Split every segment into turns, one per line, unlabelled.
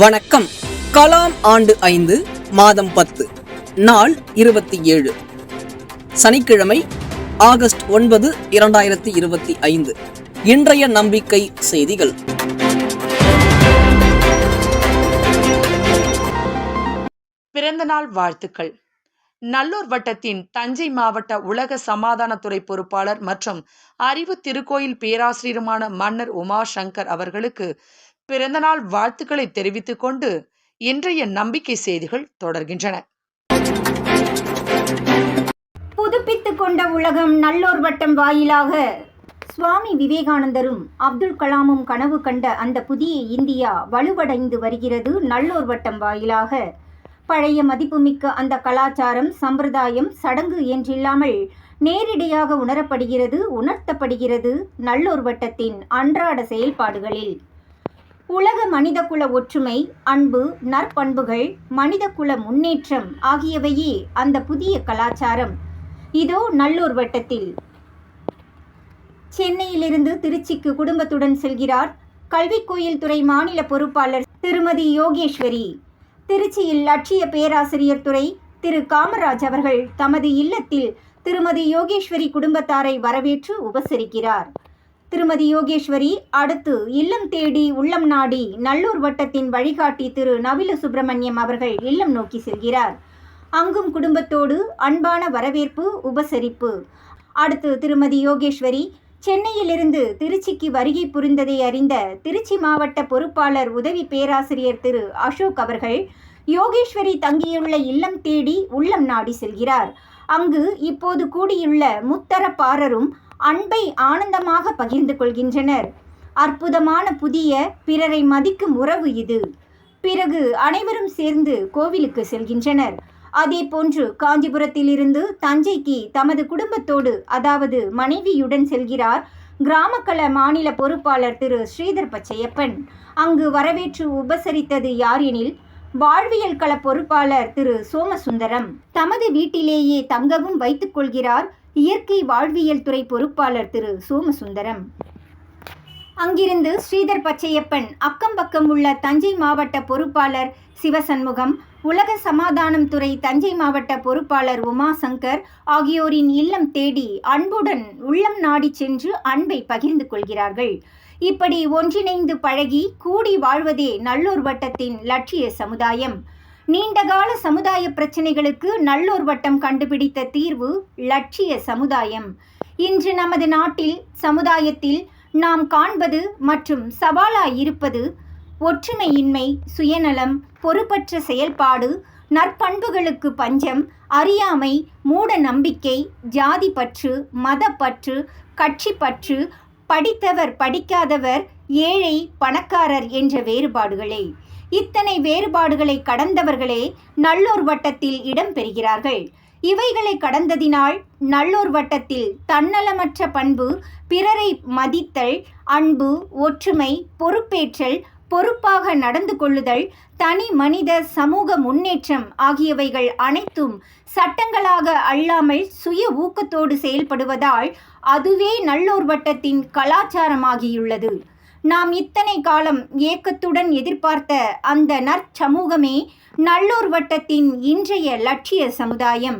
வணக்கம். கலாம் ஆண்டு ஐந்து மாதம் பத்து நாள் இருபத்தி ஏழு. சனிக்கிழமை ஆகஸ்ட் ஒன்பது இரண்டாயிரத்தி இருபத்தி ஐந்து. இன்றைய நம்பிக்கை செய்திகள்.
பிறந்தநாள் வாழ்த்துக்கள். நல்லூர் வட்டத்தின் தஞ்சை மாவட்ட உலக சமாதானத்துறை பொறுப்பாளர் மற்றும் அறிவு திருக்கோயில் பேராசிரியருமான மன்னர் உமா சங்கர் அவர்களுக்கு பிறந்தநாள் வாழ்த்துக்களை தெரிவித்துக் கொண்டு இன்றைய நம்பிக்கை செய்திகள் தொடர்கின்றன.
புதுப்பித்துக் கொண்ட உலகம் நல்லோர் வட்டம் வாயிலாக சுவாமி விவேகானந்தரும் அப்துல் கலாமும் கனவு கண்ட அந்த புதிய இந்தியா வலுவடைந்து வருகிறது நல்லோர் வட்டம் வாயிலாக. பழைய மதிப்புமிக்க அந்த கலாச்சாரம் சம்பிரதாயம் சடங்கு என்றில்லாமல் நேரிடையாக உணரப்படுகிறது உணர்த்தப்படுகிறது நல்லோர் வட்டத்தின் அன்றாட செயல்பாடுகளில். உலக மனிதகுல ஒற்றுமை அன்பு நற்பண்புகள் மனிதகுல முன்னேற்றம் ஆகியவையே அந்த புதிய கலாச்சாரம். இதோ நல்லூர் வட்டத்தில். சென்னையிலிருந்து திருச்சிக்கு குடும்பத்துடன் செல்கிறார் கல்விக் கோயில் துறை மாநில பொறுப்பாளர் திருமதி யோகேஸ்வரி. திருச்சியில் லட்சிய பேராசிரியர் துறை திரு காமராஜ் அவர்கள் தமது இல்லத்தில் திருமதி யோகேஸ்வரி குடும்பத்தாரை வரவேற்று உபசரிக்கிறார். திருமதி யோகேஸ்வரி அடுத்து இல்லம் தேடி உள்ளம் நாடி நல்லூர் வட்டத்தின் வழிகாட்டி திரு நவில சுப்பிரமணியம் அவர்கள் இல்லம் நோக்கி செல்கிறார். அங்கும் குடும்பத்தோடு அன்பான வரவேற்பு உபசரிப்பு. அடுத்து திருமதி யோகேஸ்வரி சென்னையிலிருந்து திருச்சிக்கு வருகை புரிந்ததை அறிந்த திருச்சி மாவட்ட பொறுப்பாளர் உதவி பேராசிரியர் திரு அசோக் அவர்கள் யோகேஸ்வரி தங்கியுள்ள இல்லம் தேடி உள்ளம் நாடி செல்கிறார். அங்கு இப்போது கூடியுள்ள முத்தரப்பாரரும் அன்பை ஆனந்தமாக பகிர்ந்து கொள்கின்றனர். அற்புதமான புதிய பிறரை மதிக்கும் உறவு இது. பிறகு அனைவரும் சேர்ந்து கோவிலுக்கு செல்கின்றனர். அதே போன்று காஞ்சிபுரத்திலிருந்து தஞ்சைக்கு தமது குடும்பத்தோடு அதாவது மனைவியுடன் செல்கிறார் கிராமக்கல மாநில பொறுப்பாளர் திரு ஸ்ரீதர் பச்சையப்பன். அங்கு வரவேற்று உபசரித்தது யார் எனில் வாழ்வியல் கள பொறுப்பாளர் திரு சோமசுந்தரம். தமது வீட்டிலேயே தங்கவும் வைத்துக் கொள்கிறார் இயற்கை வாழ்வியல் துறை பொறுப்பாளர் திரு சோமசுந்தரம். அங்கிருந்து ஸ்ரீதர் பச்சையப்பன் அக்கம் பக்கம் உள்ள தஞ்சை மாவட்ட பொறுப்பாளர் சிவசண்முகம் உலக சமாதானம் துறை தஞ்சை மாவட்ட பொறுப்பாளர் உமாசங்கர் ஆகியோரின் இல்லம் தேடி அன்புடன் உள்ளம் நாடி சென்று அன்பை பகிர்ந்து கொள்கிறார்கள். இப்படி ஒன்றிணைந்து பழகி கூடி வாழ்வதே நல்லூர் வட்டத்தின் லட்சிய சமுதாயம். நீண்டகால சமுதாய பிரச்சனைகளுக்கு நல்லோர் வட்டம் கண்டுபிடித்த தீர்வு லட்சிய சமுதாயம். இன்று நமது நாட்டில் சமுதாயத்தில் நாம் காண்பது மற்றும் சவாலாய் இருப்பது ஒற்றுமையின்மை சுயநலம் பொறுப்பற்ற செயல்பாடு நற்பண்புகளுக்கு பஞ்சம் அறியாமை மூட நம்பிக்கை ஜாதி பற்று மதப்பற்று கட்சி பற்று படித்தவர் படிக்காதவர் ஏழை பணக்காரர் என்ற வேறுபாடுகளே. இத்தனை வேறுபாடுகளை கடந்தவர்களே நல்லோர் வட்டத்தில் இடம் பெறுகிறார்கள். இவைகளை கடந்ததினால் நல்லோர் வட்டத்தில் தன்னலமற்ற பண்பு பிறரை மதித்தல் அன்பு ஒற்றுமை பொறுப்பேற்றல் பொறுப்பாக நடந்து கொள்ளுதல் தனி மனித சமூக முன்னேற்றம் ஆகியவைகள் அனைத்தும் சட்டங்களாக அல்லாமல் சுய ஊக்கத்தோடு செயல்படுவதால் அதுவே நல்லோர் வட்டத்தின் கலாச்சாரமாகியுள்ளது. நாம் இத்தனை காலம் ஏக்கத்துடன் எதிர்பார்த்த அந்த நற்சமூகமே நல்லூர் வட்டத்தின் இன்றைய லட்சிய சமுதாயம்.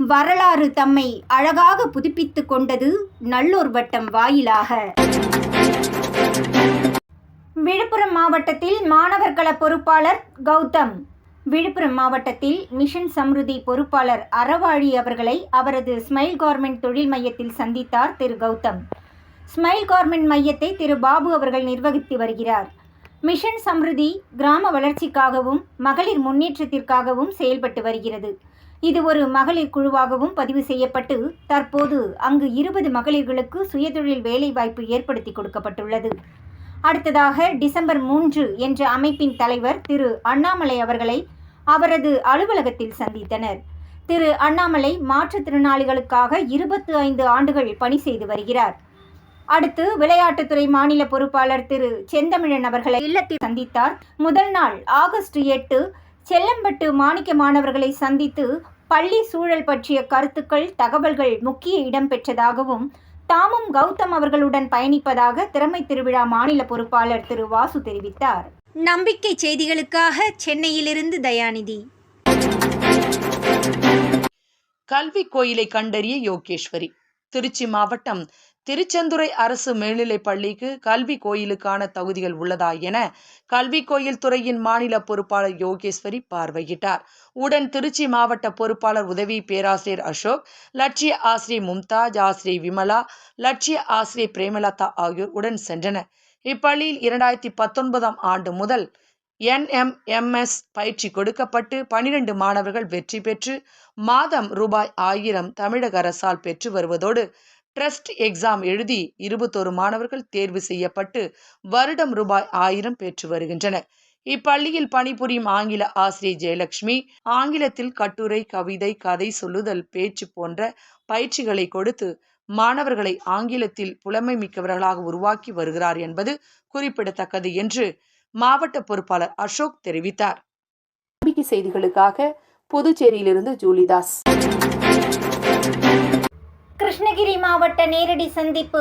வரலாறு தம்மை அழகாக புதுப்பித்துக் கொண்டது நல்லூர் வட்டம் வாயிலாக. விழுப்புரம் மாவட்டத்தில் மாணவர் கள பொறுப்பாளர் கௌதம். விழுப்புரம் மாவட்டத்தில் மிஷன் சம்ருதி பொறுப்பாளர் அறவாழி அவர்களை அவரது ஸ்மைல் கார்மெண்ட் தொழில் மையத்தில் சந்தித்தார் திரு கௌதம். ஸ்மைல் கார்மெண்ட் மையத்தை திரு பாபு அவர்கள் நிர்வகித்து வருகிறார். மிஷன் சம்ருதி கிராம வளர்ச்சிக்காகவும் மகளிர் முன்னேற்றத்திற்காகவும் செயல்பட்டு வருகிறது. இது ஒரு மகளிர் குழுவாகவும் பதிவு செய்யப்பட்டு தற்போது அங்கு இருபது மகளிர்களுக்கு சுயதொழில் வேலைவாய்ப்பு ஏற்படுத்தி கொடுக்கப்பட்டுள்ளது. அடுத்ததாக டிசம்பர் மூன்று என்ற அமைப்பின் தலைவர் திரு அண்ணாமலை அவர்களை அவரது அலுவலகத்தில் சந்தித்தனர். திரு அண்ணாமலை மாற்றுத்திறனாளிகளுக்காக இருபத்து ஐந்து ஆண்டுகள் பணி செய்து வருகிறார். அடுத்து விளையாட்டுத்துறை மாநில பொறுப்பாளர் திரு செந்தமிழன் அவர்களை இல்லத்தில் சந்தித்தார். முதல் நாள் ஆகஸ்ட் எட்டு செல்லம்பட்டு மாணிக்க மாணவர்களை சந்தித்து பள்ளி சூழல் பற்றிய கருத்துக்கள் தகவல்கள் முக்கிய இடம் பெற்றதாகவும் தாமும் கௌதம் அவர்களுடன் பயணிப்பதாக திறமை திருவிழா மாநில பொறுப்பாளர் திரு வாசு தெரிவித்தார். நம்பிக்கை செய்திகளுக்காக சென்னையிலிருந்து தயாநிதி.
கல்வி கோயிலை கண்டறிய யோகேஸ்வரி. திருச்சி மாவட்டம் திருச்செந்துறை அரசு மேல்நிலைப் பள்ளிக்கு கல்வி கோயிலுக்கான தகுதிகள் உள்ளதா என கல்வி கோயில் துறையின் மாநில பொறுப்பாளர் யோகேஸ்வரி பார்வையிட்டார். உடன் திருச்சி மாவட்ட பொறுப்பாளர் உதவி பேராசிரியர் அசோக் லட்சிய ஆசிரியர் மும்தாஜ் ஆசிரியர் விமலா லட்சிய ஆசிரியர் பிரேமலதா ஆகியோர் உடன் சென்றனர். இப்பள்ளியில் இரண்டாயிரத்தி பத்தொன்பதாம் ஆண்டு முதல் என்எம்எம்எஸ் பயிற்சி கொடுக்கப்பட்டு பனிரெண்டு மாணவர்கள் வெற்றி பெற்று மாதம் ரூபாய் ஆயிரம் தமிழக அரசால் பெற்று வருவதோடு ட்ரஸ்ட் எக்ஸாம் எழுதி இருபத்தோரு மாணவர்கள் தேர்வு செய்யப்பட்டு வருடம் ரூபாய் ஆயிரம் பெற்று வருகின்றனர். இப்பள்ளியில் பணிபுரியும் ஆங்கில ஆசிரியர் ஜெயலட்சுமி ஆங்கிலத்தில் கட்டுரை கவிதை கதை சொல்லுதல் பேச்சு போன்ற பயிற்சிகளை கொடுத்து மாணவர்களை ஆங்கிலத்தில் புலமை மிக்கவர்களாக உருவாக்கி வருகிறார் என்பது குறிப்பிடத்தக்கது என்று மாவட்ட பொறுப்பாளர் அசோக் தெரிவித்தார். நம்பிக்கை செய்திகளுக்காக புதுச்சேரியிலிருந்து ஜூலிதாஸ்.
கிருஷ்ணகிரி மாவட்ட நேரடி சந்திப்பு.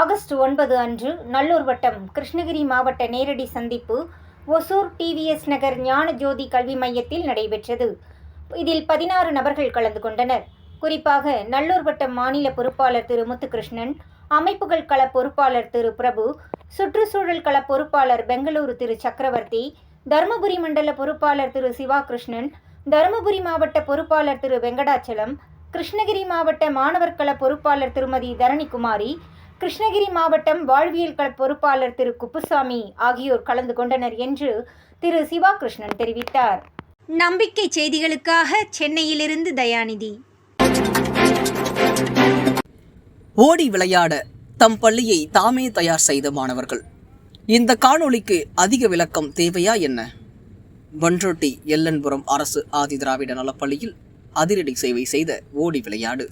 ஆகஸ்ட் ஒன்பது அன்று நல்லூர் வட்டம் கிருஷ்ணகிரி மாவட்ட நேரடி சந்திப்பு ஒசூர் டிவிஎஸ் நகர் ஞான ஜோதி கல்வி மையத்தில் நடைபெற்றது. இதில் பதினாறு நபர்கள் கலந்து கொண்டனர். குறிப்பாக நல்லூர் வட்டம் மாநில பொறுப்பாளர் திரு முத்துகிருஷ்ணன் அமைப்புகள் கள பொறுப்பாளர் திரு பிரபு சுற்றுச்சூழல் கள பொறுப்பாளர் பெங்களூரு திரு சக்கரவர்த்தி தருமபுரி மண்டல பொறுப்பாளர் திரு சிவாகிருஷ்ணன் தருமபுரி மாவட்ட பொறுப்பாளர் திரு வெங்கடாச்சலம் கிருஷ்ணகிரி மாவட்ட மாணவர் கள பொறுப்பாளர் திருமதி தரணிகுமாரி கிருஷ்ணகிரி மாவட்டம் வாழ்வியல் கள பொறுப்பாளர் திரு குப்புசாமி ஆகியோர் கலந்து கொண்டனர் என்று திரு சிவாகிருஷ்ணன் தெரிவித்தார். நம்பிக்கை செய்திகளுக்காக சென்னையிலிருந்து தயாநிதி.
ஓடி விளையாட தம் பள்ளியை தாமே தயார் செய்த மாணவர்கள். இந்த காணொளிக்கு அதிக விளக்கம் தேவையா என்ன? பன்ருட்டி எல்லன்புரம் அரசு ஆதிதிராவிட நலப்பள்ளியில் அதிரடி சேவை செய்த ஓடி விளையாடு.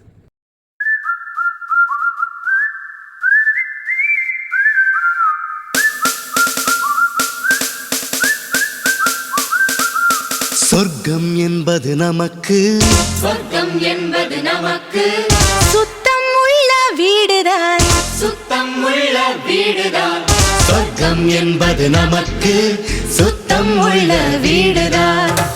சொர்க்கம் என்பது நமக்கு.
சொர்க்கம் என்பது நமக்கு.
சுத்தம் உள்ள வீடுதான்.
சுத்தம் உள்ள வீடுதான்.
சொர்க்கம் என்பது நமக்கு. சுத்தம் உள்ள வீடுதான்.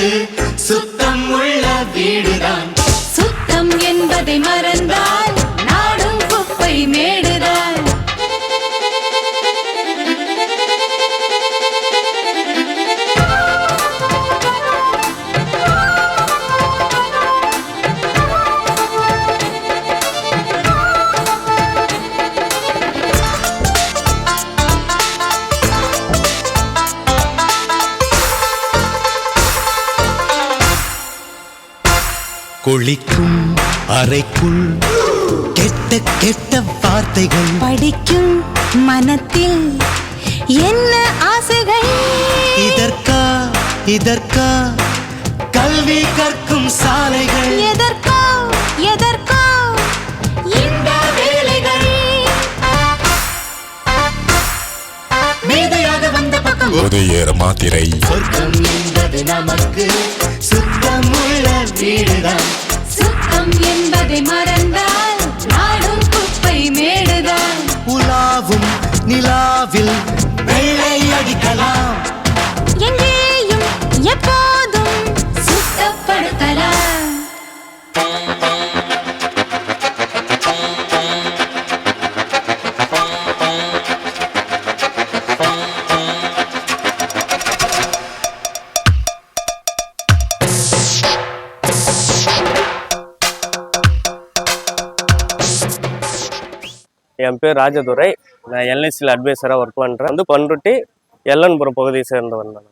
வீடு சுத்தம் உள்ள வீடுதான்.
சுத்தம் என்பதை மறந்தால்
மனத்தில் என்ன ஆசைகள்?
இதற்கா இதற்கா? கல்வி கற்கும் சாலைகள்.
எதற்கோ எதற்கோ?
இந்த வேலைகள்.
மேதையாக வந்த பக்கம்.
உதயர் மாத்திரை.
சொர்க்கம் என்பது நமக்கு சுத்தம் உள்ள வீடுதான்.
சுத்தம் என்பதை மறந்தால்
என் பேர் ராஜதுரை. நான் எல்ஐசியில் அட்வைசராக ஒர்க் பண்ணுறேன் வந்து பண்ருட்டி எல்லன்புரம் பகுதியை சேர்ந்தவன் நான்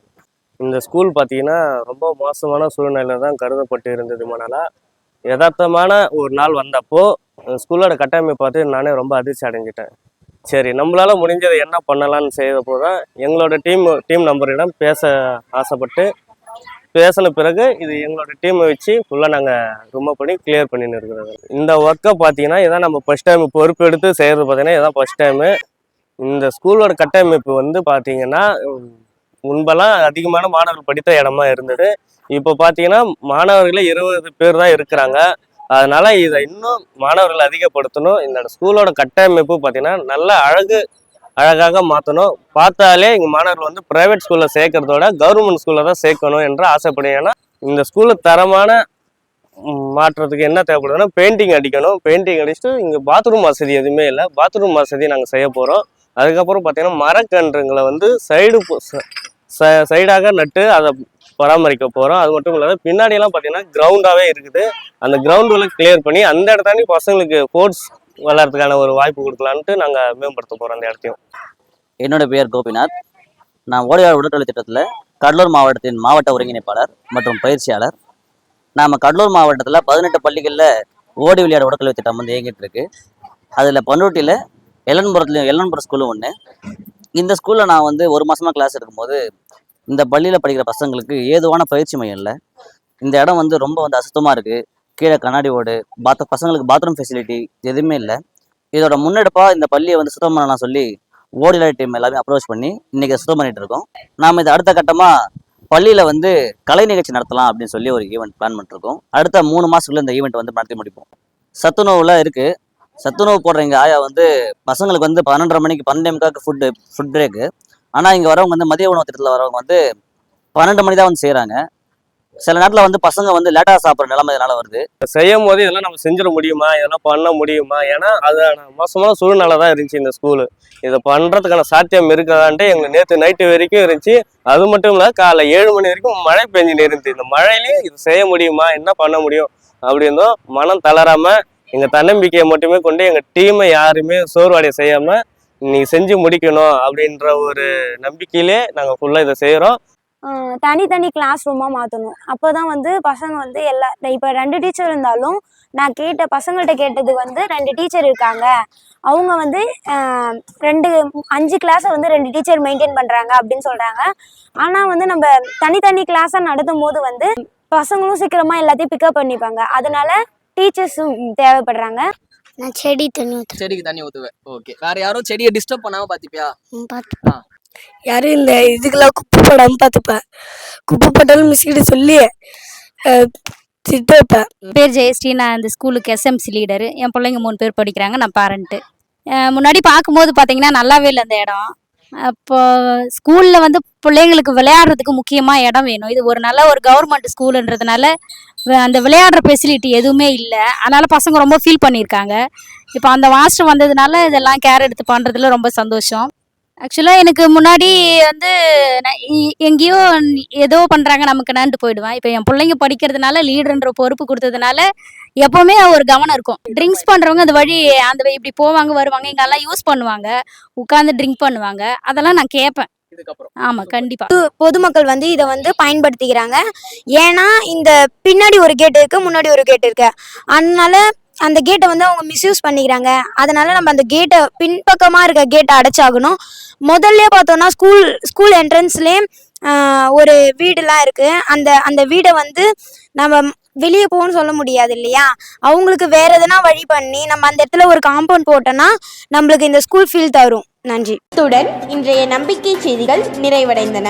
இந்த ஸ்கூல் பார்த்தீங்கன்னா ரொம்ப மோசமான சூழ்நிலை தான் கருதப்பட்டு இருந்தது மணலா யதார்த்தமான ஒரு நாள் வந்தப்போ ஸ்கூலோட கட்டமைப்பு பார்த்து நானே ரொம்ப அதிர்ச்சி அடைஞ்சிட்டேன். சரி நம்மளால் முடிஞ்சதை என்ன பண்ணலாம்னு செய்தப்போ தான் எங்களோட டீம் டீம் நம்பரிடம் பேச ஆசைப்பட்டு பேசின பிறகு இது எங்களோட டீமை வச்சு ஃபுல்லாக நாங்கள் ரிமூவ் பண்ணி கிளியர் பண்ணின்னு இருக்கிறோம் இந்த ஒர்க்கை பார்த்தீங்கன்னா இதான் நம்ம ஃபஸ்ட் டைம் பொறுப்பு எடுத்து செய்கிறது பார்த்தீங்கன்னா இதான் ஃபஸ்ட் டைமு இந்த ஸ்கூலோட கட்டமைப்பு வந்து பார்த்தீங்கன்னா முன்பெல்லாம் அதிகமான மாணவர்கள் படித்த இடமா இருந்தது. இப்போ பார்த்தீங்கன்னா மாணவர்களே இருபது பேர் தான் இருக்கிறாங்க. அதனால இதை இன்னும் மாணவர்கள் அதிகப்படுத்தணும். இந்த ஸ்கூலோட கட்டமைப்பு பார்த்தீங்கன்னா நல்ல அழகு அழகாக மாற்றணும் பார்த்தாலே இங்கே மாணவர்கள் வந்து ப்ரைவேட் ஸ்கூலில் சேர்க்கறதோட கவர்மெண்ட் ஸ்கூலில் தான் சேர்க்கணும் என்று ஆசைப்படுறேன் ஏன்னா இந்த ஸ்கூலில் தரமான மாற்றுறதுக்கு மாற்றத்துக்கு என்ன தேவைப்படுதுன்னா பெயிண்டிங் அடிக்கணும். பெயிண்டிங் அடிச்சுட்டு இங்கே பாத்ரூம் வசதி எதுவுமே இல்லை. பாத்ரூம் வசதி நாங்கள் செய்ய போகிறோம் அதுக்கப்புறம் பார்த்தீங்கன்னா மரக்கன்றுங்களை வந்து சைடு சைடாக நட்டு அதை பராமரிக்க போகிறோம் அது மட்டும் இல்லாத பின்னாடியெல்லாம் பார்த்தீங்கன்னா கிரவுண்டாகவே இருக்குது. அந்த கிரவுண்டுகளை கிளியர் பண்ணி அந்த இடத்தாண்டி பசங்களுக்கு ஸ்போர்ட்ஸ் வளர்றதுக்கான ஒரு வாய்ப்பு கொடுக்கலான்ட்டு நாங்கள் மேம்படுத்த போகிறோம் அந்த இடத்தையும்.
என்னோட பெயர் கோபிநாத். நான் ஓடையார் உடற்கல்வி திட்டத்தில் கடலூர் மாவட்டத்தின் மாவட்ட ஒருங்கிணைப்பாளர் மற்றும் பயிற்சியாளர். நாம் கடலூர் மாவட்டத்தில் பதினெட்டு பள்ளிகளில் ஓடி விளையாட உடற்கல்வி திட்டம் வந்து இயங்கிட்டு இருக்கு அதில் பண்ருட்டியில் எல்லன்புரத்துலையும் எல்லன்புரம் ஸ்கூலும் ஒன்று இந்த ஸ்கூலில் நான் வந்து ஒரு மாதமாக கிளாஸ் எடுக்கும்போது இந்த பள்ளியில் படிக்கிற பசங்களுக்கு ஏதுவான பயிற்சி மையம் இல்லை. இந்த இடம் வந்து ரொம்ப வந்து அசுத்தமாக இருக்குது கீழே கண்ணாடி ஓடு பாத் பசங்களுக்கு பாத்ரூம் ஃபெசிலிட்டி எதுவுமே இல்லை. இதோட முன்னெடுப்பாக இந்த பள்ளியை வந்து சுத்தம் பண்ணலாம் சொல்லி ஓடிலாய் டீம் எல்லாமே அப்ரோச் பண்ணி இன்றைக்கி சுத்தம் பண்ணிட்டு இருக்கோம். நாம இது அடுத்த கட்டமாக பள்ளியில் வந்து கலை நிகழ்ச்சி நடத்தலாம் அப்படின்னு சொல்லி ஒரு ஈவெண்ட் பிளான் பண்ணிருக்கோம். அடுத்த மூணு மாசத்துக்குள்ள இந்த ஈவெண்ட் வந்து நடத்தி முடிப்போம். சத்துணவுல இருக்குது சத்துணவு போடுற எங்கள் ஆயா வந்து பசங்களுக்கு வந்து பன்னெண்டரை மணிக்கு பன்னெண்டு மணிக்காக ஃபுட்டு ஃபுட் பிரேக்கு ஆனால் இங்கே வரவங்க வந்து மதிய உணவு திட்டத்தில் வரவங்க வந்து பன்னெண்டு மணி தான் வந்து செய்கிறாங்க சில நேரத்தில் வந்து பசங்க வந்து லேட்டாக சாப்பிட்ற நிலைமை இதனால வருது.
செய்யும் போது இதெல்லாம் நம்ம செஞ்சிட முடியுமா? இதெல்லாம் பண்ண முடியுமா? ஏன்னா அதான மோசமான சூழ்நிலை தான் இருந்துச்சு இந்த ஸ்கூலு இதை பண்ணுறதுக்கான சாத்தியம் இருக்காதான்ட்டு எங்களுக்கு நேற்று நைட்டு வரைக்கும் இருந்துச்சு. அது மட்டும் இல்லை காலைல ஏழு மணி வரைக்கும் மழை பெஞ்சுன்னு இருந்துச்சு. இந்த மழையிலையும் இது செய்ய முடியுமா? என்ன பண்ண முடியும்? அப்படி இருந்தோம் மனம் தளராமல் எங்கள் தன்னம்பிக்கையை மட்டுமே கொண்டு எங்கள் டீமை யாருமே சோர்வடைய செய்யாமல் நீ செஞ்சு முடிக்கணும் அப்படின்ற ஒரு நம்பிக்கையிலே நாங்கள் ஃபுல்லாக இதை செய்கிறோம்
தனித்தனி கிளாஸ் ரூமாக மாற்றணும் அப்போ தான் வந்து பசங்க வந்து எல்லா இப்போ ரெண்டு டீச்சர் இருந்தாலும் நான் கேட்ட பசங்கள்கிட்ட கேட்டது வந்து ரெண்டு டீச்சர் இருக்காங்க. அவங்க வந்து ரெண்டு அஞ்சு கிளாஸை வந்து ரெண்டு டீச்சர் மெயின்டைன் பண்ணுறாங்க அப்படின்னு சொல்கிறாங்க ஆனால் வந்து நம்ம தனித்தனி கிளாஸாக நடத்தும் போது வந்து பசங்களும் சீக்கிரமாக எல்லாத்தையும் பிக்கப் பண்ணிப்பாங்க. அதனால டீச்சர்ஸும் தேவைப்படுறாங்க.
நான் செடி தண்ணி
செடிக்கு தண்ணி ஊத்துவேன். ஓகே வேற யாரும் செடியை டிஸ்டர்ப் பண்ணாம பாத்துப்பியா?
பார்த்து யாரும் இந்த இதுக்கெல்லாம் குப்பை போடாமல் பார்த்துப்பேன் குப்பை போட்டாலும் மிஸ்கிட்ட சொல்லி அஹ், திட்ட வைப்பேன்
பேர் ஜெயஸ்ரீ நான் இந்த ஸ்கூலுக்கு எஸ்எம்சி லீடரு. என் பிள்ளைங்க மூணு பேர் படிக்கிறாங்க நான் பேரண்ட்டு. முன்னாடி பார்க்கும்போது பார்த்தீங்கன்னா நல்லாவே இல்லை அந்த இடம். அப்போ ஸ்கூலில் வந்து பிள்ளைங்களுக்கு விளையாடுறதுக்கு முக்கியமாக இடம் வேணும். இது ஒரு நல்ல ஒரு கவர்மெண்ட் ஸ்கூலுன்றதுனால அந்த விளையாடுற ஃபெசிலிட்டி எதுவுமே இல்லை. அதனால பசங்க ரொம்ப ஃபீல் பண்ணியிருக்காங்க. இப்போ அந்த மாஸ்டர் வந்ததுனால இதெல்லாம் கேர் எடுத்து பண்ணுறதுல ரொம்ப சந்தோஷம். ஆக்சுவலாக எனக்கு முன்னாடி வந்து நான் இ- எங்கேயோ ஏதோ பண்ணுறாங்க நமக்கு நான்ட்டு போயிடுவேன். இப்போ என் பிள்ளைங்க படிக்கிறதுனால லீடர்ன்ற பொறுப்பு கொடுத்ததுனால எப்போவுமே ஒரு கவனம் இருக்கும். ட்ரிங்க்ஸ் பண்ணுறவங்க அந்த வழி அந்த வழி இப்படி போவாங்க வருவாங்க இங்கெல்லாம் யூஸ் பண்ணுவாங்க. உட்காந்து ட்ரிங்க் பண்ணுவாங்க. அதெல்லாம் நான் கேட்பேன் ஆமாம் கண்டிப்பாக
பொதுமக்கள் வந்து இதை வந்து பயன்படுத்திக்கிறாங்க. ஏன்னா இந்த பின்னாடி ஒரு கேட் இருக்கு முன்னாடி ஒரு கேட் இருக்கு. அதனால அந்த கேட்டை வந்து அவங்க மிஸ்யூஸ் பண்ணிக்கிறாங்க. அதனால நம்ம அந்த கேட்டை பின்பக்கமாக இருக்க கேட்டை அடைச்சாகணும். முதல்ல பார்த்தோன்னா ஸ்கூல் ஸ்கூல் என்ட்ரன்ஸ்லேயே ஒரு வீடுலாம் இருக்குது அந்த அந்த வீடை வந்து நம்ம வெளியே போகணும்னு சொல்ல முடியாது இல்லையா? அவங்களுக்கு வேறு எதனா வழி பண்ணி நம்ம அந்த இடத்துல ஒரு காம்பவுண்ட் போட்டோன்னா நம்மளுக்கு இந்த ஸ்கூல் ஃபீல் தரும். நன்றி.
இத்துடன் இன்றைய நம்பிக்கை செய்திகள் நிறைவடைந்தன.